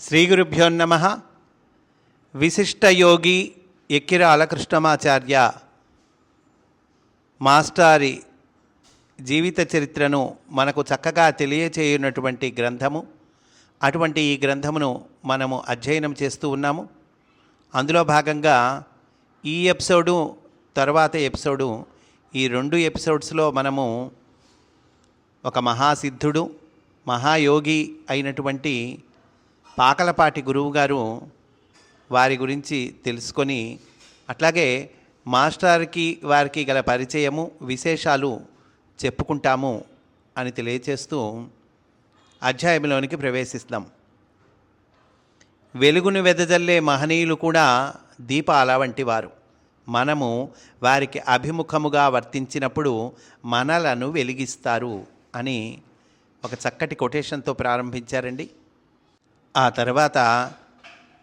శ్రీ గురుభ్యో నమ విశిష్టయోగి ఎక్కిరాల కృష్ణమాచార్య మాస్టారి జీవిత చరిత్రను మనకు చక్కగా తెలియచేయునటువంటి గ్రంథము. అటువంటి ఈ గ్రంథమును మనము అధ్యయనం చేస్తూ ఉన్నాము. అందులో భాగంగా ఈ ఎపిసోడు తర్వాత ఎపిసోడు ఈ రెండు ఎపిసోడ్స్లో మనము ఒక మహాసిద్ధుడు మహాయోగి అయినటువంటి పాకలపాటి గురువుగారు వారి గురించి తెలుసుకొని అట్లాగే మాస్టర్కి వారికి గల పరిచయము విశేషాలు చెప్పుకుంటాము అని తెలియచేస్తూ అధ్యాయంలోనికి ప్రవేశిస్తాం. వెలుగును వెదజల్లే మహనీయులు కూడా దీపాల వంటివారు మనము వారికి అభిముఖముగా వర్తించినప్పుడు మనలను వెలిగిస్తారు అని ఒక చక్కటి కొటేషన్తో ప్రారంభించారండి. ఆ తర్వాత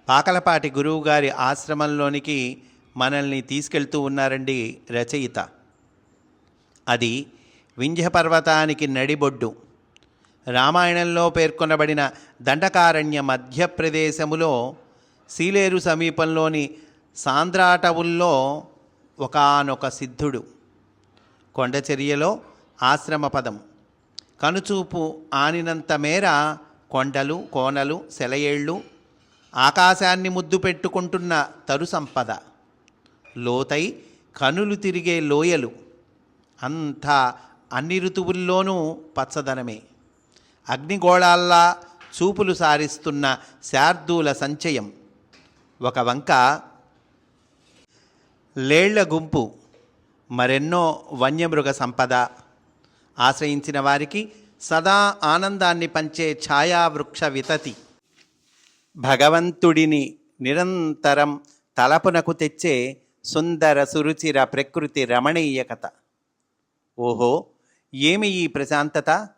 పాకలపాటి గురువుగారి ఆశ్రమంలోనికి మనల్ని తీసుకెళ్తూ ఉన్నారండి రచయిత. అది వింధ్య పర్వతానికి నడిబొడ్డు. రామాయణంలో పేర్కొనబడిన దండకారణ్య మధ్యప్రదేశములో సీలేరు సమీపంలోని సాంద్రాటవుల్లో ఒకానొక సిద్ధుడు. కొండచర్యలో ఆశ్రమ పదం కనుచూపు ఆనినంత మేర కొండలు కోనలు సెలయేళ్ళు ఆకాశాన్ని ముద్దు పెట్టుకుంటున్న తరు సంపద. లోతై కనులు తిరిగే లోయలు. అంతా అన్ని ఋతువుల్లోనూ పచ్చదనమే. అగ్నిగోళాల్లా చూపులు సారిస్తున్న శార్దూల సంచయం. ఒక వంక లేళ్ళ గుంపు. మరెన్నో వన్యమృగ సంపద. ఆశ్రయించిన వారికి సదా ఆనందాన్ని పంచే ఛాయావృక్ష వితతి. భగవంతుడిని నిరంతరం తలపునకు తెచ్చే సుందర సురుచిర ప్రకృతి రమణీయకత ఓహో ఏమి ఈ ప్రశాంతత?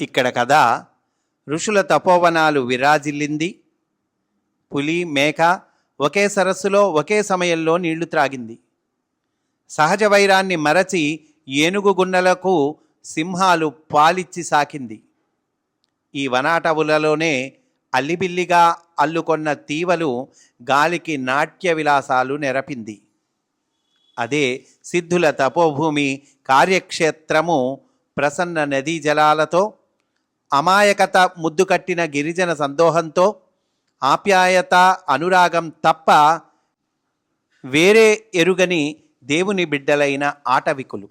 ఇక్కడ కదా ఋషుల తపోవనాలు విరాజిల్లింది. పులి మేక ఒకే సరస్సులో ఒకే సమయంలో నీళ్ళు త్రాగింది. సహజ వైరాన్ని మరచి ఏనుగు గున్నలకు సింహాలు పాలిచ్చి సాకింది. ఈ వనాటవులలోనే అల్లిబిల్లిగా అల్లుకొన్న తీవలు గాలికి నాట్య విలాసాలు నెరపింది. అదే సిద్ధుల తపోభూమి కార్యక్షేత్రము ప్రసన్న నదీ జలాలతో అమాయకత ముద్దు కట్టిన గిరిజన సందోహంతో ఆప్యాయత అనురాగం తప్ప వేరే ఎరుగని దేవుని బిడ్డలైన ఆటవికులు.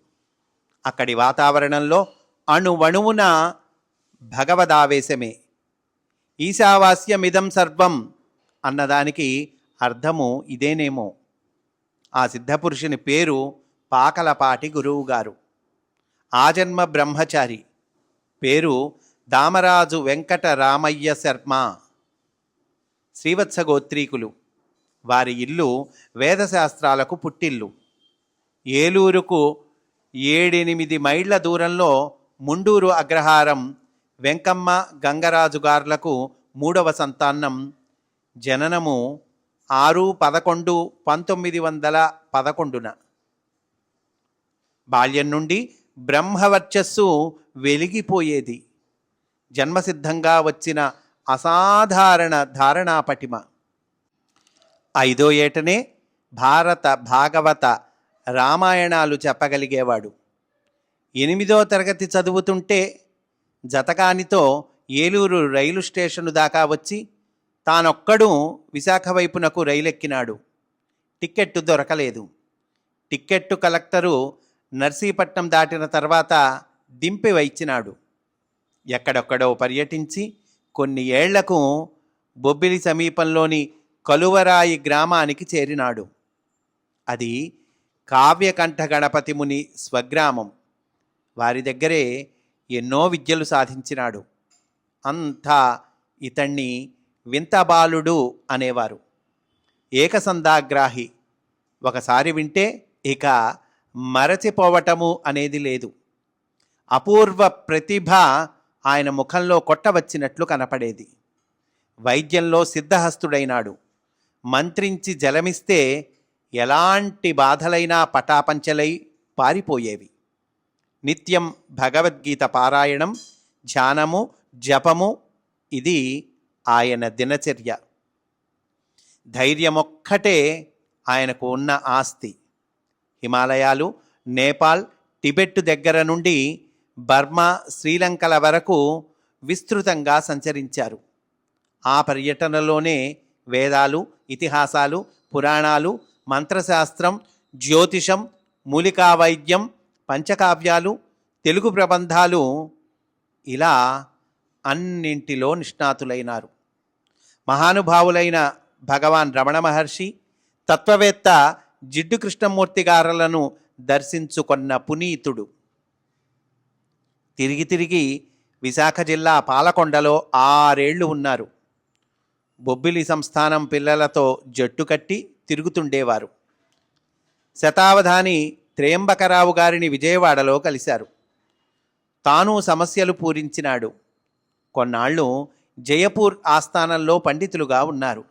అక్కడి వాతావరణంలో అణువణువున భగవదావేశమే. ఈశావాస్యమిదం సర్వం అన్నదానికి అర్థము ఇదేనేమో. ఆ సిద్ధపురుషుని పేరు పాకలపాటి గురువు గారు ఆజన్మ బ్రహ్మచారి. పేరు దామరాజు వెంకట రామయ్య శర్మ. శ్రీవత్సగోత్రీకులు. వారి ఇల్లు వేదశాస్త్రాలకు పుట్టిల్లు. ఏలూరుకు ఏడెనిమిది మైళ్ళ దూరంలో ముండూరు అగ్రహారం వెంకమ్మ గంగరాజు గార్లకు మూడవ సంతానం. జననము ఆరు పదకొండు పంతొమ్మిది వందల పదకొండున. బాల్యం నుండి బ్రహ్మవర్చస్సు వెలిగిపోయేది. జన్మసిద్ధంగా వచ్చిన అసాధారణ ధారణా పటిమ ఐదో ఏటనే భారత భాగవత రామాయణాలు చెప్పగలిగేవాడు. ఎనిమిదో తరగతి చదువుతుంటే జతకానితో ఏలూరు రైలు స్టేషను దాకా వచ్చి తానొక్కడు విశాఖ వైపునకు రైలెక్కినాడు. టిక్కెట్టు దొరకలేదు. టిక్కెట్టు కలెక్టరు నర్సీపట్నం దాటిన తర్వాత దింపి వచ్చినాడు ఎక్కడొక్కడో పర్యటించి కొన్ని ఏళ్ళకు బొబ్బిలి సమీపంలోని కలువరాయి గ్రామానికి చేరినాడు. అది కావ్యకంఠ గణపతి ముని స్వగ్రామం. వారి దగ్గరే ఎన్నో విద్యలు సాధించినాడు. అంతా ఇతణ్ణి వింతబాలుడు అనేవారు. ఏకసందాగ్రాహి. ఒకసారి వింటే ఇక మరచిపోవటము అనేది లేదు. అపూర్వ ప్రతిభ ఆయన ముఖంలో కొట్టవచ్చినట్లు కనపడేది. వైద్యంలో సిద్ధహస్తుడైనాడు. మంత్రించి జలమిస్తే ఎలాంటి బాధలైనా పటాపంచలై పారిపోయేవి. నిత్యం భగవద్గీత పారాయణం ధ్యానము జపము ఇది ఆయన దినచర్య. ధైర్యమొక్కటే ఆయనకు ఉన్న ఆస్తి. హిమాలయాలు నేపాల్ టిబెట్ దగ్గర నుండి బర్మా శ్రీలంకల వరకు విస్తృతంగా సంచరించారు. ఆ పర్యటనలోనే వేదాలు ఇతిహాసాలు పురాణాలు మంత్రశాస్త్రం జ్యోతిషం మూలికా వైద్యం పంచకావ్యాలు తెలుగు ప్రబంధాలు ఇలా అన్నింటిలో నిష్ణాతులైనారు. మహానుభావులైన భగవాన్ రమణ మహర్షి తత్వవేత్త జిడ్డు కృష్ణమూర్తి గారులను దర్శించుకొన్న పునీతుడు. తిరిగి తిరిగి విశాఖ జిల్లా పాలకొండలో ఆరేళ్ళు ఉన్నారు. బొబ్బిలి సంస్థానం పిల్లలతో జట్టు కట్టి తిరుగుతుండేవారు. శతావధాని త్రేంబకరావు గారిని విజయవాడలో కలిశారు. తాను సమస్యలు పూరించినాడు. కొన్నాళ్ళు జయపూర్ ఆస్థానంలో పండితులుగా ఉన్నారు.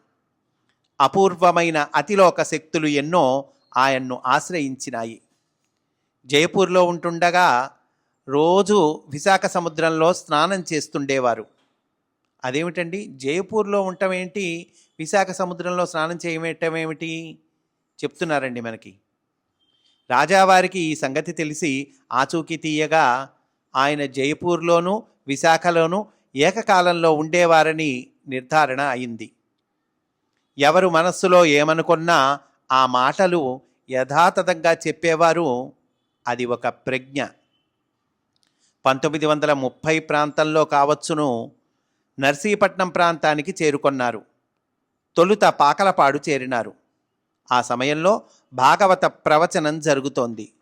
అపూర్వమైన అతిలోక శక్తులు ఎన్నో ఆయన్ను ఆశ్రయించినాయి. జయపూర్లో ఉంటుండగా రోజు విశాఖ సముద్రంలో స్నానం చేస్తుండేవారు. అదేమిటండి? జయపూర్లో ఉండటం ఏంటి? విశాఖ సముద్రంలో స్నానం చేయటం ఏమిటి? చెప్తున్నారండి మనకి. రాజావారికి ఈ సంగతి తెలిసి ఆచూకీ తీయగా ఆయన జైపూర్లోనూ విశాఖలోనూ ఏకకాలంలో ఉండేవారని నిర్ధారణ అయింది. ఎవరు మనస్సులో ఏమనుకున్నా ఆ మాటలు యథాతథంగా చెప్పేవారు అది ఒక ప్రజ్ఞ. పంతొమ్మిది వందల ముప్పై ప్రాంతంలో కావచ్చును నర్సీపట్నం ప్రాంతానికి చేరుకొన్నారు. తొలుత పాకలపాడు చేరినారు. ఆ సమయంలో భాగవత ప్రవచనం జరుగుతోంది.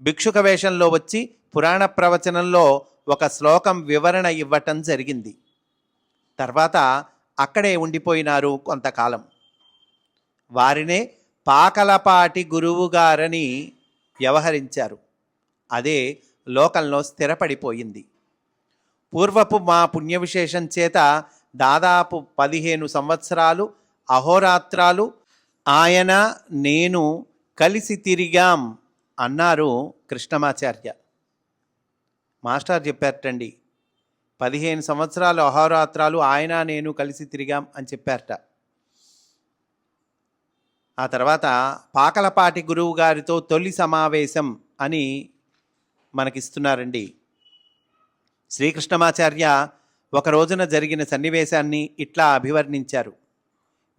భిక్షుక వేషంలో వచ్చి పురాణ ప్రవచనంలో ఒక శ్లోకం వివరణ ఇవ్వటం జరిగింది. తర్వాత అక్కడే ఉండిపోయినారు కొంతకాలం. వారినే పాకలపాటి గురువుగారని వ్యవహరించారు. అదే లోకంలో స్థిరపడిపోయింది. పూర్వపు మా పుణ్య విశేషం చేత దాదాపు పదిహేను సంవత్సరాలు అహోరాత్రాలు. ఆయన నేను కలిసి తిరిగాం అన్నారు కృష్ణమాచార్య. మాస్టర్ చెప్పారటండి పదిహేను సంవత్సరాలు అహోరాత్రాలు ఆయన నేను కలిసి తిరిగాం అని చెప్పారట. ఆ తర్వాత పాకలపాటి గురువు గారితో తొలి సమావేశం అని మనకిస్తున్నారండి. శ్రీకృష్ణమాచార్య ఒక రోజున జరిగిన సన్నివేశాన్ని ఇట్లా అభివర్ణించారు.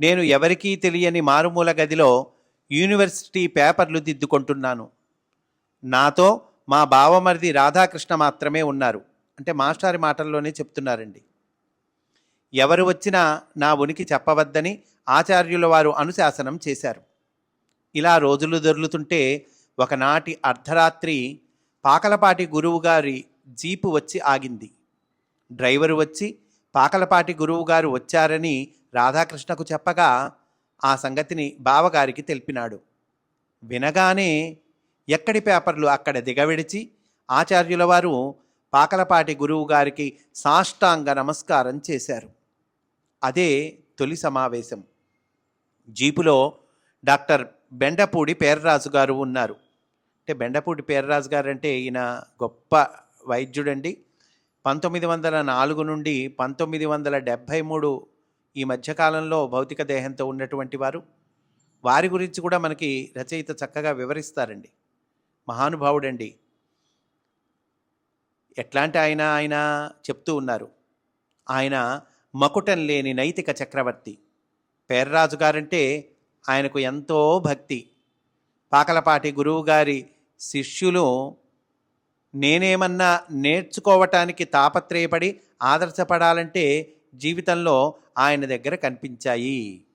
నేను ఎవరికీ తెలియని మారుమూల గదిలో యూనివర్సిటీ పేపర్లు దిద్దుకుంటున్నాను. నాతో మా బావమరిది రాధాకృష్ణ మాత్రమే ఉన్నారు. అంటే మాస్టారి మాటల్లోనే చెప్తున్నారండి. ఎవరు వచ్చినా నా ఉనికి చెప్పవద్దని ఆచార్యుల వారు అనుశాసనం చేశారు. ఇలా రోజులు దొర్లుతుంటే ఒకనాటి అర్ధరాత్రి పాకలపాటి గురువుగారి జీపు వచ్చి ఆగింది. డ్రైవరు వచ్చి పాకలపాటి గురువుగారు వచ్చారని రాధాకృష్ణకు చెప్పగా ఆ సంగతిని బావగారికి తెలిపినాడు. వినగానే ఎక్కడి పేపర్లు అక్కడ దిగవిడిచి ఆచార్యుల వారు పాకలపాటి గురువు గారికి సాష్టాంగ నమస్కారం చేశారు. అదే తొలి సమావేశం. జీపులో డాక్టర్ బెండపూడి పేర్రాజు గారు ఉన్నారు. అంటే బెండపూడి పేర్రాజు గారు అంటే ఈయన గొప్ప వైద్యుడండి. పంతొమ్మిది వందల నాలుగు నుండి పంతొమ్మిది వందల డెబ్భై మూడు ఈ మధ్యకాలంలో భౌతిక దేహంతో ఉన్నటువంటి వారు. వారి గురించి కూడా మనకి రచయిత చక్కగా వివరిస్తారండి. మహానుభావుడండి. ఎట్లాంటి ఆయన ఆయన చెప్తూ ఉన్నారు. ఆయన మకుటం లేని నైతిక చక్రవర్తి. పేర్రాజు గారంటే ఆయనకు ఎంతో భక్తి. పాకలపాటి గురువుగారి శిష్యులు నేనేమన్నా నేర్చుకోవటానికి తాపత్రయపడి ఆదర్శపడాలంటే జీవితంలో ఆయన దగ్గర కనిపించాయి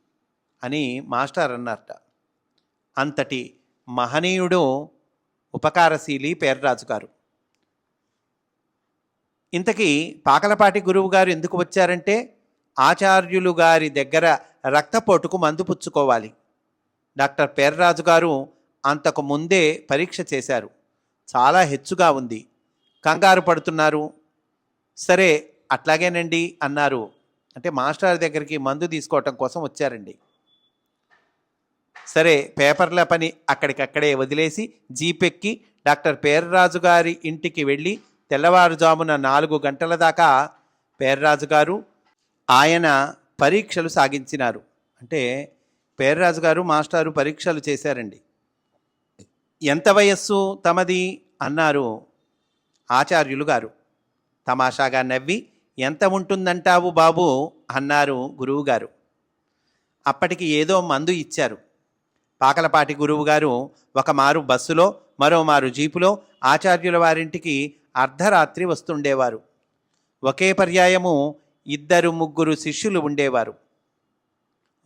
అని మాస్టర్ అన్నారట. అంతటి మహనీయుడు ఉపకారశీలి పేర్రాజు గారు. ఇంతకీ పాకలపాటి గురువు గారు ఎందుకు వచ్చారంటే ఆచార్యులు గారి దగ్గర రక్తపోటుకు మందు పుచ్చుకోవాలి. డాక్టర్ పేర్రాజు గారు అంతకు ముందే పరీక్ష చేశారు. చాలా హెచ్చుగా ఉంది. కంగారు పడుతున్నారు. సరే అట్లాగేనండి అన్నారు. అంటే మాస్టర్ దగ్గరికి మందు తీసుకోవటం కోసం వచ్చారండి. సరే పేపర్ల పని అక్కడికక్కడే వదిలేసి జీపెక్కి డాక్టర్ పేర్రాజు గారి ఇంటికి వెళ్ళి తెల్లవారుజామున నాలుగు గంటల దాకా పేర్రాజు గారు ఆయన పరీక్షలు సాగించినారు. అంటే పేర్రాజు గారు మాస్టారు పరీక్షలు చేశారండి. ఎంత వయస్సు తమది? అన్నారు ఆచార్యులు గారు. తమాషాగా నవ్వి ఎంత ఉంటుందంటావు బాబు? అన్నారు గురువుగారు. అప్పటికి ఏదో మందు ఇచ్చారు. పాకలపాటి గురువుగారు ఒక మారు బస్సులో మరోమారు జీపులో ఆచార్యుల వారింటికి అర్ధరాత్రి వస్తుండేవారు. ఒకే పర్యాయము ఇద్దరు ముగ్గురు శిష్యులు ఉండేవారు.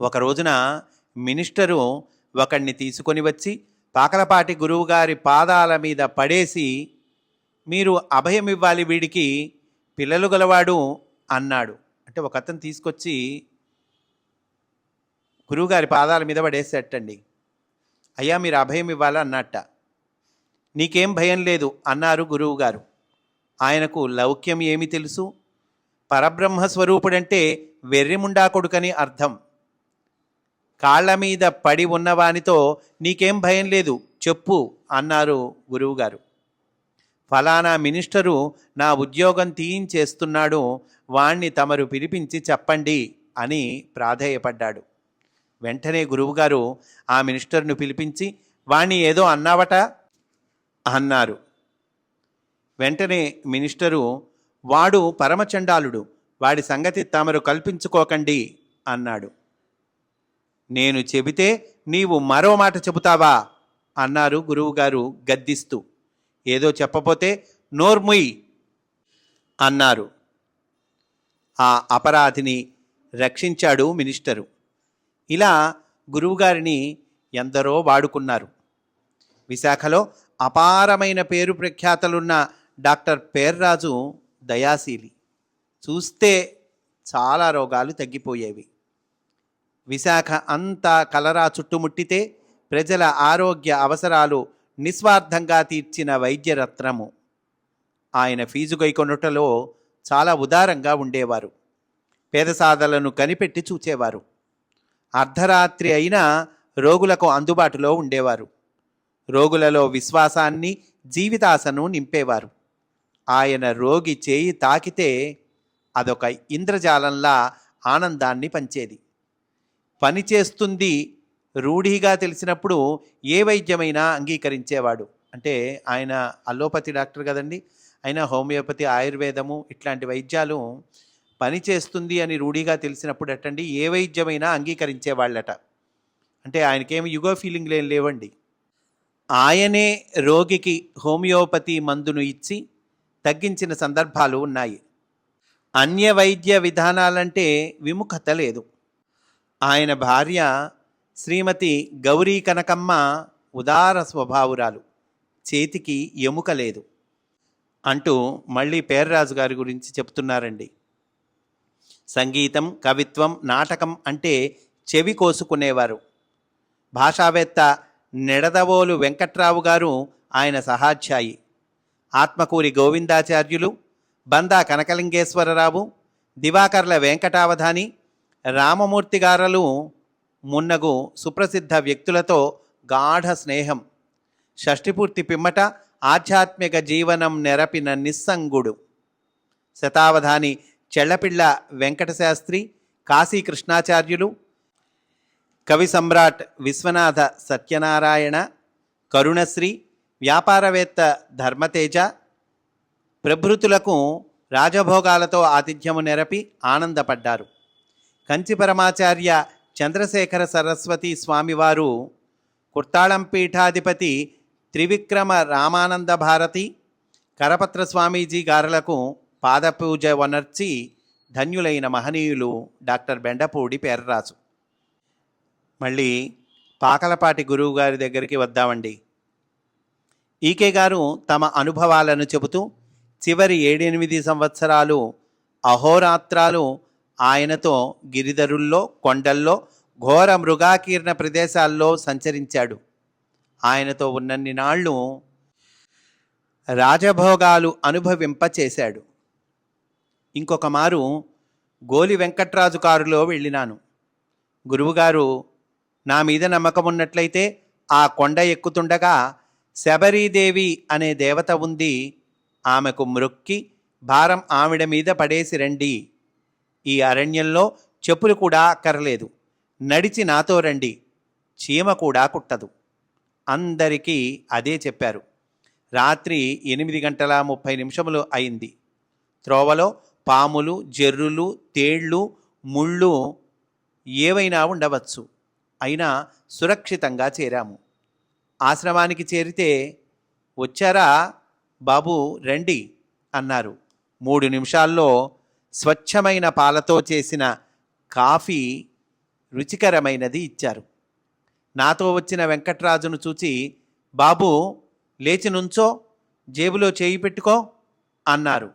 ఒక రోజున మినిస్టరు ఒకణ్ణి తీసుకొని వచ్చి పాకలపాటి గురువుగారి పాదాల మీద పడేసి మీరు అభయం ఇవ్వాలి వీడికి పిల్లలు గలవాడు అన్నాడు. అంటే ఒక అతను తీసుకొచ్చి గురువుగారి పాదాల మీద పడేసేటండి. అయ్యా మీరు అభయం ఇవ్వాలా అన్నట్ట. నీకేం భయం లేదు అన్నారు గురువుగారు. ఆయనకు లౌక్యం ఏమి తెలుసు? పరబ్రహ్మ స్వరూపుడంటే వెర్రిముండా కొడుకని అర్థం. కాళ్ళ మీద పడి ఉన్నవానితో నీకేం భయం లేదు చెప్పు అన్నారు గురువుగారు. ఫలానా మినిస్టరు నా ఉద్యోగం తీయించేస్తున్నాడు వాణ్ణి తమరు పిలిపించి చెప్పండి అని ప్రాధేయపడ్డాడు. వెంటనే గురువుగారు ఆ మినిస్టర్ను పిలిపించి వాణ్ణి ఏదో అన్నావట? అన్నారు. వెంటనే మినిస్టరు వాడు పరమచండాలుడు వాడి సంగతి తమరు కల్పించుకోకండి అన్నాడు. నేను చెబితే నీవు మరో మాట చెబుతావా? అన్నారు గురువుగారు గద్దిస్తూ. ఏదో చెప్పపోతే నోర్ముయ్ అన్నారు. ఆ అపరాధిని రక్షించాడు మినిస్టరు. ఇలా గురువుగారిని ఎందరో వాడుకున్నారు. విశాఖలో అపారమైన పేరు ప్రఖ్యాతలున్న డాక్టర్ పేర్రాజు దయాశీలి. చూస్తే చాలా రోగాలు తగ్గిపోయేవి. విశాఖ అంతా కలరా చుట్టుముట్టితే ప్రజల ఆరోగ్య అవసరాలు నిస్వార్థంగా తీర్చిన వైద్యరత్నము. ఆయన ఫీజు గైకొనుటలో చాలా ఉదారంగా ఉండేవారు. పేదసాదలను కనిపెట్టి చూచేవారు. అర్ధరాత్రి అయినా రోగులకు అందుబాటులో ఉండేవారు. రోగులలో విశ్వాసాన్ని జీవితాశను నింపేవారు. ఆయన రోగి చేయి తాకితే అదొక ఇంద్రజాలంలా ఆనందాన్ని పంచేది. పని చేస్తుంది రూఢిగా తెలిసినప్పుడు ఏ వైద్యమైనా అంగీకరించేవాడు. అంటే ఆయన అల్లోపతి డాక్టర్ కదండి. ఆయన హోమియోపతి ఆయుర్వేదము ఇట్లాంటి వైద్యాలు పని చేస్తుంది అని రూఢిగా తెలిసినప్పుడు అట్టండి ఏ వైద్యమైనా అంగీకరించేవాళ్ళట. అంటే ఆయనకేమి యుగో ఫీలింగ్ లేని లేవండి. ఆయనే రోగికి హోమియోపతి మందును ఇచ్చి తగ్గించిన సందర్భాలు ఉన్నాయి. అన్య వైద్య విధానాలంటే విముఖత లేదు. ఆయన భార్య శ్రీమతి గౌరీ కనకమ్మ ఉదార స్వభావురాలు. చేతికి ఎముక లేదు. అంటూ మళ్ళీ పేర్రాజు గారి గురించి చెప్తున్నారండి. సంగీతం కవిత్వం నాటకం అంటే చెవి కోసుకునేవారు. భాషావేత్త నిడదవోలు వెంకట్రావు గారు ఆయన సహాధ్యాయి. ఆత్మకూరి గోవిందాచార్యులు బందా కనకలింగేశ్వరరావు దివాకర్ల వెంకటావధాని రామమూర్తి గారలు మున్నగు సుప్రసిద్ధ వ్యక్తులతో గాఢ స్నేహం. షష్టిపూర్తి పిమ్మట ఆధ్యాత్మిక జీవనం నెరపిన నిస్సంగుడు. శతావధాని చెళ్ళపిళ్ళ వెంకటశాస్త్రి కాశీ కృష్ణాచార్యులు కవి సమ్రాట్ విశ్వనాథ సత్యనారాయణ కరుణశ్రీ వ్యాపారవేత్త ధర్మతేజ ప్రభృతులకు రాజభోగాలతో ఆతిథ్యము నెరపి ఆనందపడ్డారు. కంచి పరమాచార్య చంద్రశేఖర సరస్వతి స్వామివారు కుర్తాళం పీఠాధిపతి త్రివిక్రమ రామానంద భారతి కరపత్ర స్వామీజీ గారులకు పాదపూజ వనర్చి ధన్యులైన మహనీయులు డాక్టర్ బెండపూడి పేర్రాజు. మళ్ళీ పాకలపాటి గురువు గారి దగ్గరికి వద్దామండి. ఈకే గారు తమ అనుభవాలను చెబుతూ చివరి ఏడెనిమిది సంవత్సరాలు అహోరాత్రాలు ఆయనతో గిరిధరుల్లో కొండల్లో ఘోర మృగాకీర్ణ ప్రదేశాల్లో సంచరించాడు. ఆయనతో ఉన్నన్ని నాళ్ళు రాజభోగాలు అనుభవింపచేశాడు ఇంకొక మారు గోలి వెంకట్రాజు కారులో వెళ్ళినాను. గురువుగారు నా మీద నమ్మకం ఉన్నట్లయితే ఆ కొండ ఎక్కుతుండగా శబరీదేవి అనే దేవత ఉంది ఆమెకు మృక్కి భారం ఆవిడ మీద పడేసి రండి. ఈ అరణ్యంలో చెప్పులు కూడా అక్కర్లేదు. నడిచి నాతో రండి. చీమ కూడా కుట్టదు. అందరికీ అదే చెప్పారు. రాత్రి ఎనిమిది గంటల ముప్పై నిమిషములు అయింది. త్రోవలో పాములు జర్రులు తేళ్ళు ముళ్ళు ఏవైనా ఉండవచ్చు. అయినా సురక్షితంగా చేరాము. ఆశ్రమానికి చేరితే వచ్చారా బాబు రండి అన్నారు. మూడు నిమిషాల్లో స్వచ్ఛమైన పాలతో చేసిన కాఫీ రుచికరమైనది ఇచ్చారు. నాతో వచ్చిన వెంకట్రాజును చూచి బాబు లేచి నుంచో జేబులో చేయి పెట్టుకో అన్నారు.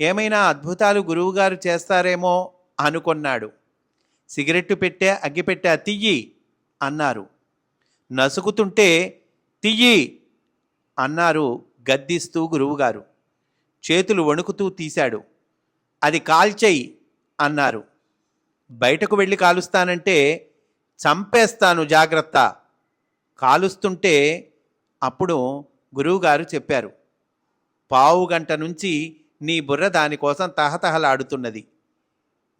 ఏమైనా అద్భుతాలు గురువుగారు చేస్తారేమో అనుకొన్నాడు. సిగరెట్టు పెట్టే అగ్గిపెట్టె తియ్యి అన్నారు. నసుకుతుంటే తియ్యి అన్నారు గద్దిస్తూ గురువుగారు. చేతులు వణుకుతూ తీశాడు. అది కాల్చేయి అన్నారు. బయటకు వెళ్ళి కాలుస్తానంటే చంపేస్తాను జాగ్రత్త. కాలుస్తుంటే అప్పుడు గురువుగారు చెప్పారు. పావు గంట నుంచి నీ బుర్ర దానికోసం తహతహలాడుతున్నది.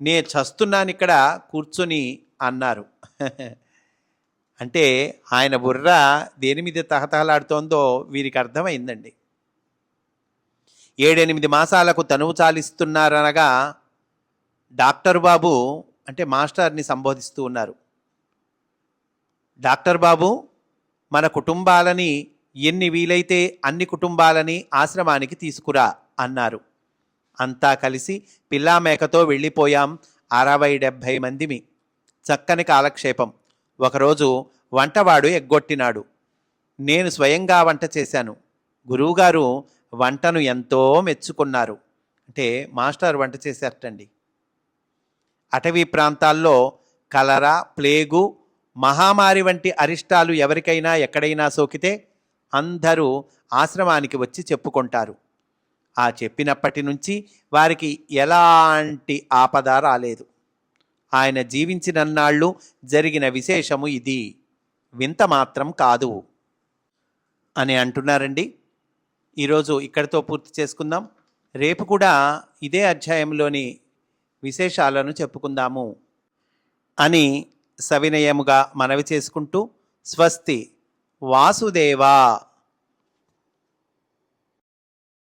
నే చస్తున్నాను ఇక్కడ కూర్చొని అన్నారు. అంటే ఆయన బుర్ర దేని మీద తహతహలాడుతోందో వీరికి అర్థమైందండి. ఏడెనిమిది మాసాలకు తనువు చాలిస్తున్నారనగా డాక్టర్ బాబు అంటే మాస్టర్ని సంబోధిస్తూ ఉన్నారు. డాక్టర్ బాబు మన కుటుంబాలని ఎన్ని వీలైతే అన్ని కుటుంబాలని ఆశ్రమానికి తీసుకురా అన్నారు. అంతా కలిసి పిల్లామేకతో వెళ్ళిపోయాం అరవై డెబ్భై మందిమి. చక్కని కాలక్షేపం. ఒకరోజు వంటవాడు ఎగ్గొట్టినాడు. నేను స్వయంగా వంట చేశాను. గురువుగారు వంటను ఎంతో మెచ్చుకున్నారు. అంటే మాస్టర్ వంట చేశారటండి. అటవీ ప్రాంతాల్లో కలరా ప్లేగు మహామారి వంటి అరిష్టాలు ఎవరికైనా ఎక్కడైనా సోకితే అందరూ ఆశ్రమానికి వచ్చి చెప్పుకుంటారు. ఆ చెప్పినప్పటి నుంచి వారికి ఎలాంటి ఆపద రాలేదు. ఆయన జీవించినన్నాళ్ళు జరిగిన విశేషము ఇది. వింత మాత్రం కాదు. అని అంటున్నారండి. ఈరోజు ఇక్కడితో పూర్తి చేసుకుందాం. రేపు కూడా ఇదే అధ్యాయంలోని విశేషాలను చెప్పుకుందాము అని సవినయముగా మనవి చేసుకుంటూ స్వస్తి వాసుదేవా.